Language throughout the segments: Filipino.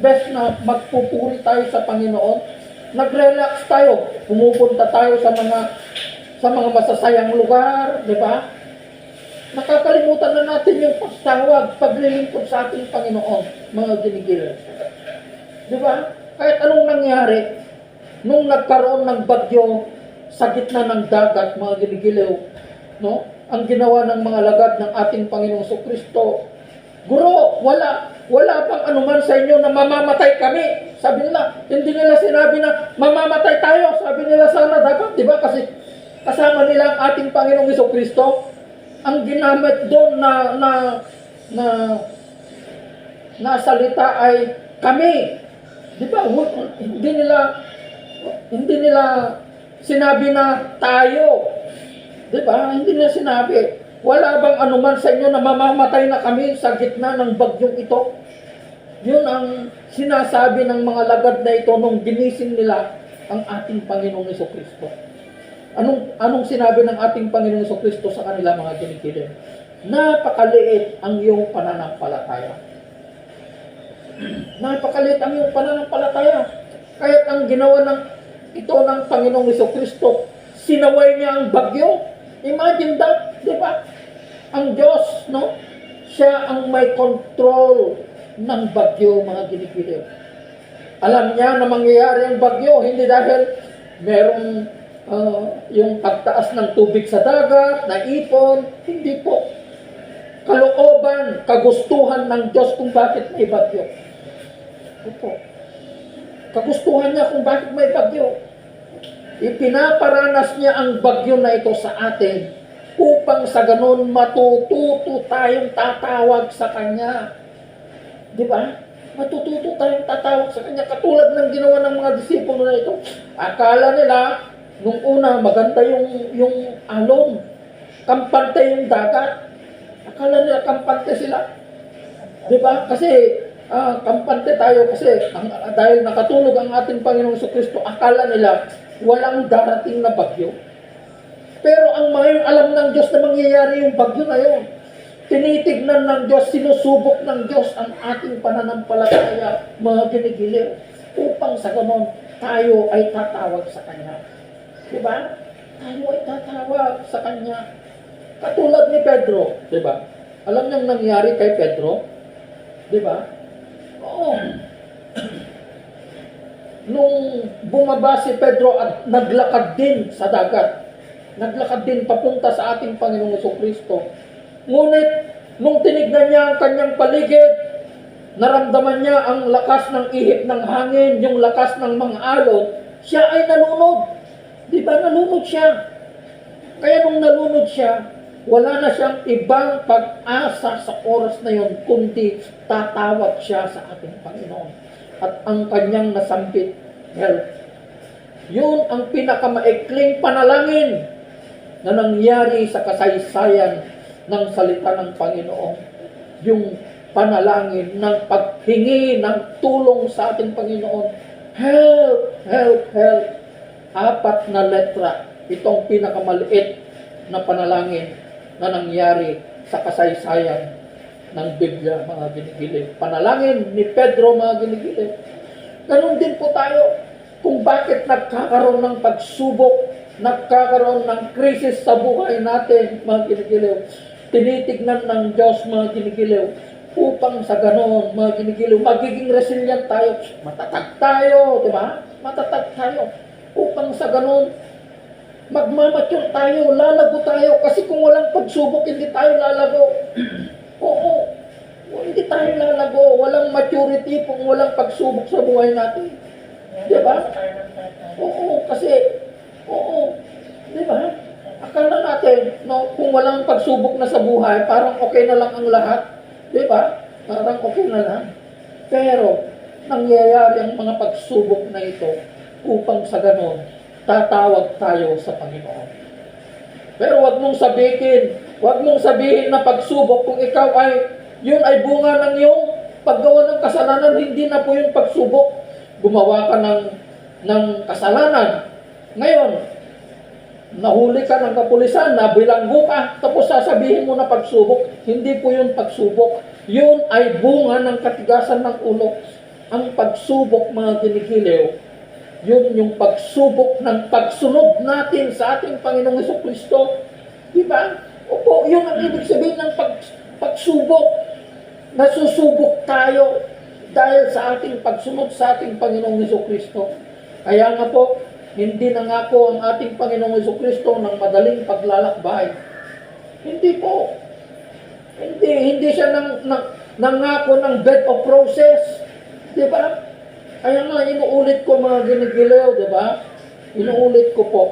imbes na magpupuri tayo sa Panginoon, nag-relax tayo, pumupunta tayo sa mga sa mga masasayang lugar, di ba? Nakakalimutan na natin yung pagtawag, paglilingkod sa ating Panginoon, mga ginigil. Di ba? Kahit anong nangyari, nung nagkaroon ng bagyo sa gitna ng dagat, mga ginigiliw, no? Ang ginawa ng mga lagad ng ating Panginoong Kristo, Guro, wala, wala pang anuman sa inyo na mamamatay kami. Sabi nila, hindi nila sinabi na mamamatay tayo. Sabi nila sana dapat, di ba? Kasi kasama nila ang ating Panginoong Iso Kristo. Ang ginamit doon na, na, na, na salita ay kami. Di ba? Hindi nila, hindi nila sinabi na tayo. Di ba? Hindi nila sinabi. Wala bang anuman sa inyo na mamamatay na kami sa gitna ng bagyong ito? Yun ang sinasabi ng mga lagad na ito nung ginising nila ang ating Panginoong Iso Kristo. Anong, anong sinabi ng ating Panginoong Iso Kristo sa kanila mga kinikilin? Napakaliit ang iyong pananampalataya. Napakaliit ang iyong pananampalataya. Kaya't ang ginawa ng ito ng Panginoong Iso Kristo, sinaway niya ang bagyo. Imagine that, di ba? Ang Diyos, no? Siya ang may control ng bagyo, mga ginigiliw. Alam niya na mangyayari ang bagyo, hindi dahil merong ah, yung pagtaas ng tubig sa dagat, na ipon, hindi po. Kalooban, kagustuhan ng Diyos kung bakit may bagyo. Opo. Kagustuhan niya kung bakit may bagyo. Ipinaparanas niya ang bagyo na ito sa atin upang sa ganun matututo tayong tatawag sa Kanya. Di ba? Matututo tayong tatawag sa Kanya. Katulad ng ginawa ng mga disipulo na ito. Akala nila, nung una, maganda yung, yung alon. Kampante yung dagat. Akala nila kampante sila. Di ba? Kasi ah, kampante tayo kasi ang, dahil nakatulog ang ating Panginoong Kristo, akala nila walang darating na bagyo. Pero ang mga alam ng Diyos na mangyayari yung bagyo na yun. Tinitignan ng Diyos, sinusubok ng Diyos ang ating pananampalataya, mga ginigilir, upang sa ganon tayo ay tatawag sa Kanya. Di ba? Tayo ay tatawag sa Kanya. Katulad ni Pedro, di ba? Alam niyang nangyari kay Pedro? Di ba? Oo. Nung bumaba si Pedro at naglakad din sa dagat, naglakad din papunta sa ating Panginoong Kristo. Ngunit, nung tinignan niya ang kanyang paligid, naramdaman niya ang lakas ng ihip ng hangin, yung lakas ng mga alon, siya ay nalunod. Di ba nalunod siya? Kaya nung nalunod siya, wala na siyang ibang pag-asa sa oras na yon, kundi tatawag siya sa ating Panginoon. At ang kanyang nasampit, help. Yun ang pinakamaikling panalangin na nangyari sa kasaysayan ng salita ng Panginoon. Yung panalangin ng paghingi ng tulong sa ating Panginoon. Help, help, help. Apat na letra. Itong pinakamaliit na panalangin na nangyari sa kasaysayan ng Biblia, mga ginigilid. Panalangin ni Pedro, mga ginigilid. Ganon din po tayo kung bakit nagkakaroon ng pagsubok, nagkakaroon ng krisis sa buhay natin, mga ginigiliw. Tinitignan ng Diyos, mga ginigiliw, upang sa ganon, mga ginigiliw, magiging resilient tayo. Matatag tayo, di ba? Matatag tayo. Upang sa ganon, magmamature tayo, lalago tayo, kasi kung walang pagsubok, hindi tayo lalago. Oo, hindi tayo lalago, walang maturity kung walang pagsubok sa buhay natin. Di ba? Oo, kasi, oo, di ba? Akala natin, no, kung walang pagsubok na sa buhay, parang okay na lang ang lahat. Di ba? Parang okay na lang. Pero, nangyayari ang mga pagsubok na ito upang sa ganon, tatawag tayo sa Panginoon. Pero wag mong sabihin, wag mong sabihin na pagsubok kung ikaw ay, yun ay bunga ng iyong paggawa ng kasalanan, hindi na po yung pagsubok. Gumawa ka ng, ng kasalanan. Ngayon, nahuli ka ng kapulisan, nabilanggo ka, tapos sasabihin mo na pagsubok, hindi po yun pagsubok. Yun ay bunga ng katigasan ng ulo. ang pagsubok mga ginigiliw, yun yung pagsubok ng pagsunod natin sa ating Panginoong Yeso Kristo. Di ba? Opo, yun ang ibig sabihin ng pag, pagsubok. Nasusubok tayo dahil sa ating pagsunod sa ating Panginoong Yeso Kristo. Kaya nga po, hindi nangako ang ating Panginoong Yeso Kristo ng madaling paglalakbay. Hindi po. Hindi, hindi siya nang, nang, nangako ng bed of roses. Di ba? Kaya nga, inuulit ko mga ginigilaw, di ba? Inuulit ko po.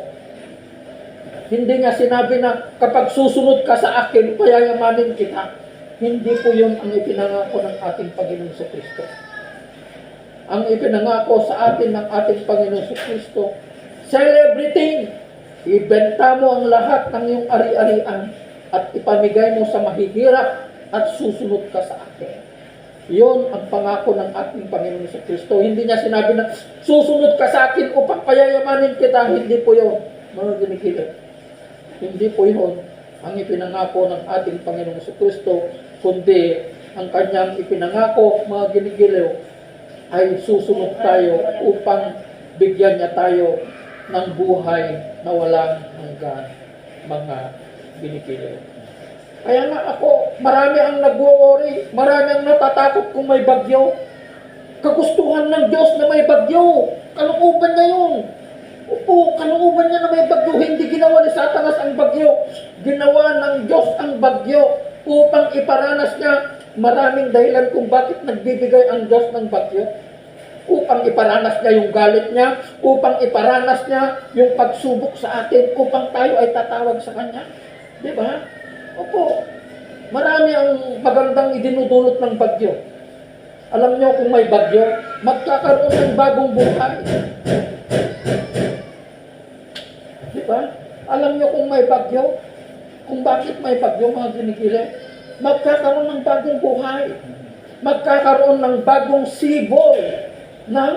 Hindi nga sinabi na kapag susunod ka sa akin, payayamanin kita. Hindi po yun ang ipinangako ng ating Panginoon sa Kristo. Ang ipinangako sa atin ng ating Panginoon sa Kristo, sell everything. Ibenta mo ang lahat ng iyong ari-arian at ipamigay mo sa mahihirap at susunod ka sa akin. Yun ang pangako ng ating Panginoon sa Kristo. Hindi niya sinabi na susunod ka sa akin upang payayamanin kita. Hindi po yun. Mga ginigilit. Hindi po yun ang ipinangako ng ating Panginoon sa Kristo, kundi ang kanyang ipinangako, mga ginigiliw, ay susunod tayo upang bigyan niya tayo ng buhay na walang hanggan, mga ginigiliw. Kaya nga ako, marami ang nagwo-worry, marami ang natatakot kung may bagyo. Kagustuhan ng Diyos na may bagyo. Kalooban niya yun. Opo, kalooban niya na may bagyo. Hindi ginawa ni Satanas ang bagyo. Ginawa ng Diyos ang bagyo upang iparanas niya maraming dahilan kung bakit nagbibigay ang Diyos ng bagyo. Upang iparanas niya yung galit niya, upang iparanas niya yung pagsubok sa atin, upang tayo ay tatawag sa Kanya. Di ba? Opo. Marami ang magandang idinudulot ng bagyo. Alam niyo kung may bagyo, magkakaroon ng bagong buhay. Di ba? Alam niyo kung may bagyo, kung bakit may bagyo mga ginigili, magkakaroon ng bagong buhay. Magkakaroon ng bagong sibol ng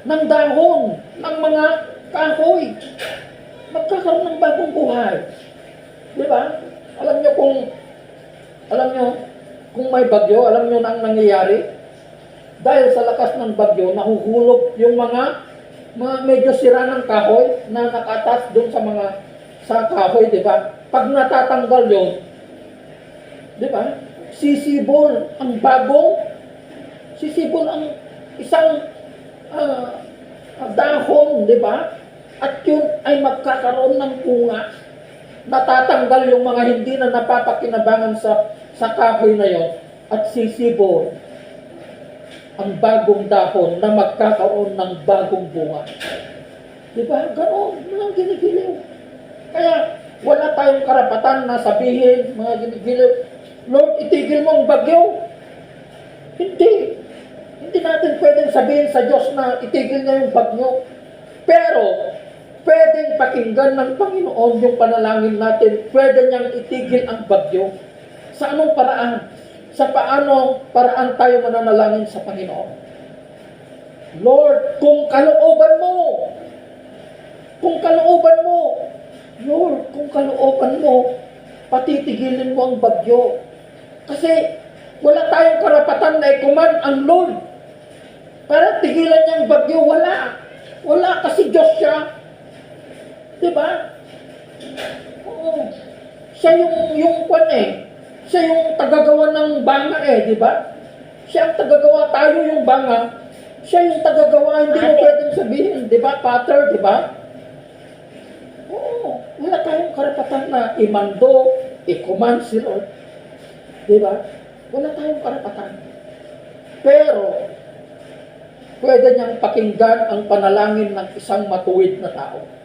ng dahon, ng mga kahoy. Magkakaroon ng bagong buhay. Di ba? Alam niyo kung alam niyo kung may bagyo, alam niyo na ang nangyayari? Dahil sa lakas ng bagyo, nahuhulog yung mga mga medyo sira ng kahoy na nakatas doon sa mga sa kahoy, di ba? Pag natatanggal yon, di ba? Sisibol ang bagong sisibol ang isang ah, dahon, di ba? At yun ay magkakaroon ng bunga. Natatanggal yung mga hindi na napapakinabangan sa sa kahoy na yon at sisibol ang bagong dahon na magkakaroon ng bagong bunga. Di ba? Ganon, mga ginigiliw. Kaya wala tayong karapatan na sabihin, mga ginigiliw, Lord, itigil mo ang bagyo. Hindi. Hindi natin pwedeng sabihin sa Diyos na itigil niya yung bagyo. Pero, pwedeng pakinggan ng Panginoon yung panalangin natin. Pwede niyang itigil ang bagyo. Sa anong paraan? Sa paano paraan tayo mananalangin sa Panginoon? Lord, kung kalooban mo, kung kalooban mo, Lord, kung kalooban mo, patitigilin mo ang bagyo. Kasi wala tayong karapatan na ikuman ang Lord. Para tigilan niya ang bagyo, wala. Wala kasi Diyos siya. Diba? Oo. Siya yung, yung kwan eh. Siya yung tagagawa ng banga eh, di ba? Siya ang tagagawa, tayo yung banga. Siya yung tagagawa, hindi mo pwedeng sabihin, di ba? Pater, di ba? Oo, wala tayong karapatan na imando, i-command si Lord. Di ba? Wala tayong karapatan. Pero, pwede niyang pakinggan ang panalangin ng isang matuwid na tao.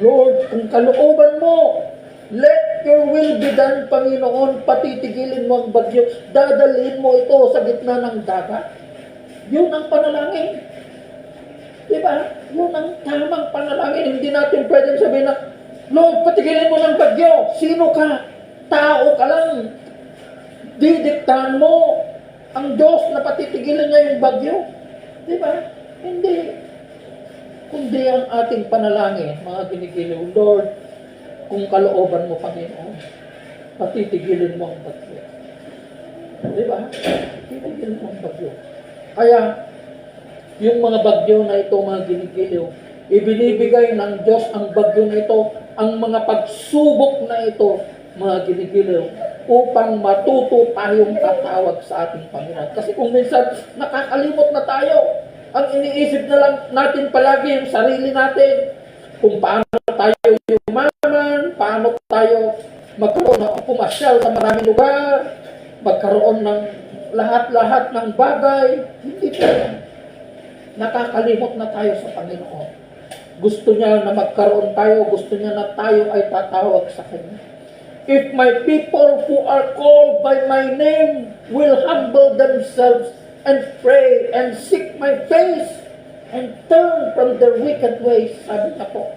Lord, kung kalooban mo, let your will be done, Panginoon, patitigilin mo ang bagyo, dadalhin mo ito sa gitna ng dagat. Yun ang panalangin. Di ba? Yun ang tamang panalangin. Hindi natin pwedeng sabihin na, Lord, patigilin mo ng bagyo. Sino ka? Tao ka lang. Didiktahan mo ang Diyos na patitigilan niya yung bagyo. Di ba? Hindi. Kundi ang ating panalangin, mga ginigiliw, Lord, kung kalooban mo, Panginoon, patitigilin mo ang bagyo. Di ba? Tinigil mo ang bagyo. Kaya, yung mga bagyo na ito, mga ginigiliw, ibinibigay ng Diyos ang bagyo na ito, ang mga pagsubok na ito, mga ginigiliw, upang matuto tayong tatawag sa ating Panginoon. Kasi kung minsan nakakalimot na tayo, ang iniisip na lang natin palagi yung sarili natin, kung paano tayo yumaman, paano tayo magkaroon ng pumasyal sa maraming lugar, magkaroon ng lahat-lahat ng bagay, hindi po. Nakakalimot na tayo sa Panginoon. Gusto niya na magkaroon tayo, gusto niya na tayo ay tatawag sa Kanya. If my people who are called by my name will humble themselves and pray and seek my face and turn from their wicked ways, sabi niya po,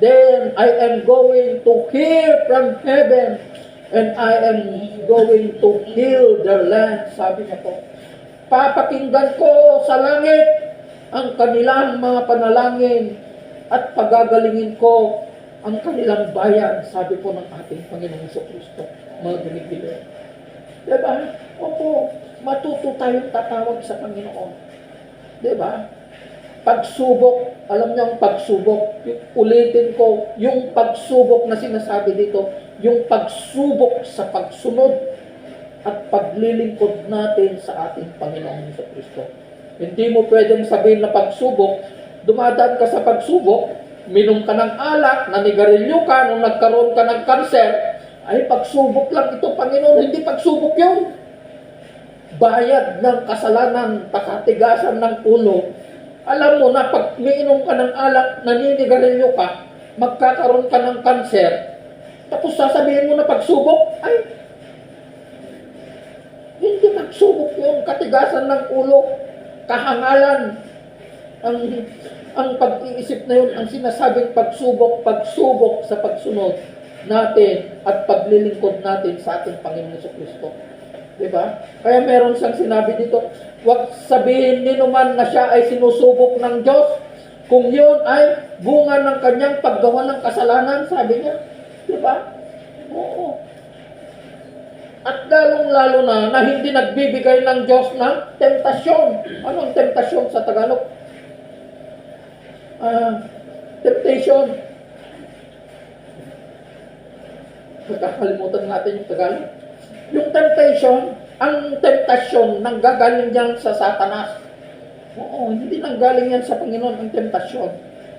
then I am going to hear from heaven and I am going to heal their land, sabi niya po. Papakinggan ko sa langit ang kanilang mga panalangin at pagagalingin ko ang kanilang bayan, sabi po ng ating Panginoong Kristo, mga ginigilo. Diba? Opo, matuto tayong tatawag sa Panginoon. Diba? Pagsubok, alam niyo ang pagsubok, ulitin ko, yung pagsubok na sinasabi dito, yung pagsubok sa pagsunod at paglilingkod natin sa ating Panginoong Heso Kristo. Hindi mo pwedeng sabihin na pagsubok, dumadaan ka sa pagsubok, minom ka ng alak, nanigarilyo ka, nung nagkaroon ka ng kanser, ay pagsubok lang ito, Panginoon, hindi pagsubok yun. Bayad ng kasalanan, pakatigasan ng ulo. Alam mo na pag miinom ka ng alak, naninigarilyo ka, magkakaroon ka ng kanser, tapos sasabihin mo na pagsubok, ay, hindi pagsubok yun, katigasan ng ulo, kahangalan, ang ang pag-iisip na yun, ang sinasabing pagsubok, pagsubok sa pagsunod natin at paglilingkod natin sa ating Panginoon Kristo. Di ba? Kaya meron siyang sinabi dito, huwag sabihin ni naman na siya ay sinusubok ng Diyos kung yun ay bunga ng kanyang paggawa ng kasalanan, sabi niya. Di ba? Oo. At lalong-lalo na na hindi nagbibigay ng Diyos ng tentasyon. Anong tentasyon sa Tagalog? Ah, temptation. Magkakalimutan natin yung Tagalog. Yung temptation, ang temptasyon nang gagaling yan sa satanas. Oo, hindi nang galing yan sa Panginoon ang temptasyon.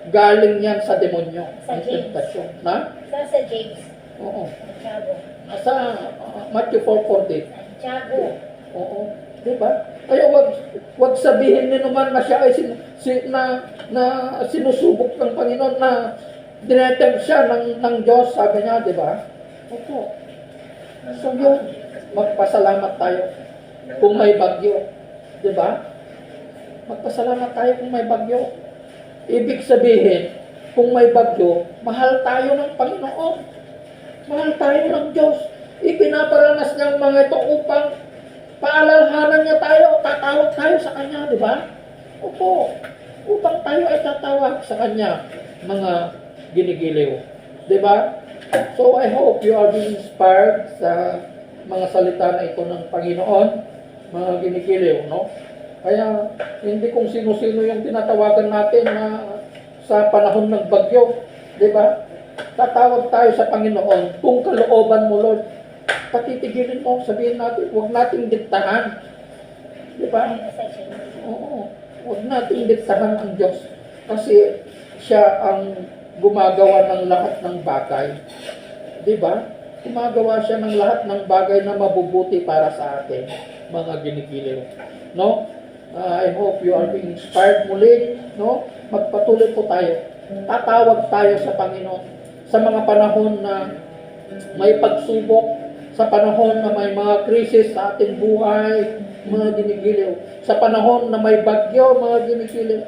Galing yan sa demonyo ang Sa James. temptasyon. Na? Sa sa James. Oo. Santiago. Sa uh, Matthew 4.40. Santiago. Oo. Di ba? Kaya wag wag sabihin ni naman na siya ay sin, si, na, na sinusubok ng Panginoon na dinetempt siya ng, ng Diyos, sabi niya, di ba? Opo. So yun, magpasalamat tayo kung may bagyo. Di ba? Magpasalamat tayo kung may bagyo. Ibig sabihin, kung may bagyo, mahal tayo ng Panginoon. Mahal tayo ng Diyos. Ipinaparanas niya ang mga ito upang paalalhanan niya tayo, tatawag tayo sa Kanya, di ba? Opo, upang tayo ay tatawag sa Kanya, mga ginigiliw. Di ba? So I hope you are being inspired sa mga salita na ito ng Panginoon, mga ginigiliw, no? Kaya hindi kung sino-sino yung tinatawagan natin na sa panahon ng bagyo, di ba? Tatawag tayo sa Panginoon kung kalooban mo, Lord, patitigilin mo, sabihin natin, huwag nating diktahan. Di ba? Oo. Huwag nating diktahan ang Diyos. Kasi siya ang gumagawa ng lahat ng bagay. Di ba? Gumagawa siya ng lahat ng bagay na mabubuti para sa atin, mga ginigiliw. No? Ah, I hope you are being inspired muli. No? Magpatuloy po tayo. Tatawag tayo sa Panginoon sa mga panahon na may pagsubok, sa panahon na may mga krisis sa ating buhay, mga ginigiliw. Sa panahon na may bagyo, mga ginigiliw.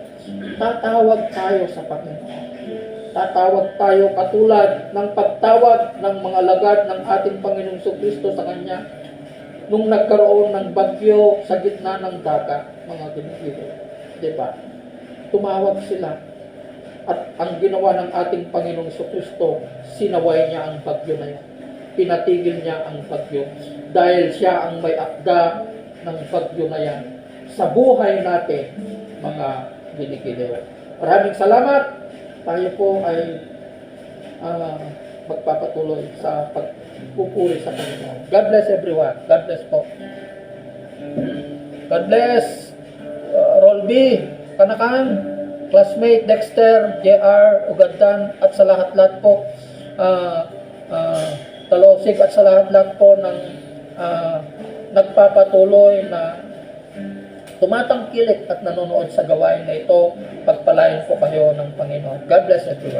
Tatawag tayo sa Panginoon. Tatawag tayo katulad ng pagtawag ng mga lagad ng ating Panginoong Kristo sa Kanya nung nagkaroon ng bagyo sa gitna ng dagat, mga ginigiliw. Di ba? Tumawag sila. At ang ginawa ng ating Panginoong Kristo, sinaway niya ang bagyo na yan. Pinatigil niya ang bagyo. Dahil siya ang may akda ng bagyo na yan sa buhay natin, mga ginikiliw. Maraming salamat. Tayo po ay ah, magpapatuloy sa pagpupuri sa Panginoon. God bless everyone. God bless po. God bless uh, Rolby, Kanakan, classmate Dexter, JR, Ugadan, at sa lahat-lahat po, uh, uh, Talosig at sa lahat-lahat po ng uh, nagpapatuloy na tumatangkilik at nanonood sa gawain na ito, pagpalain po kayo ng Panginoon. God bless everyone.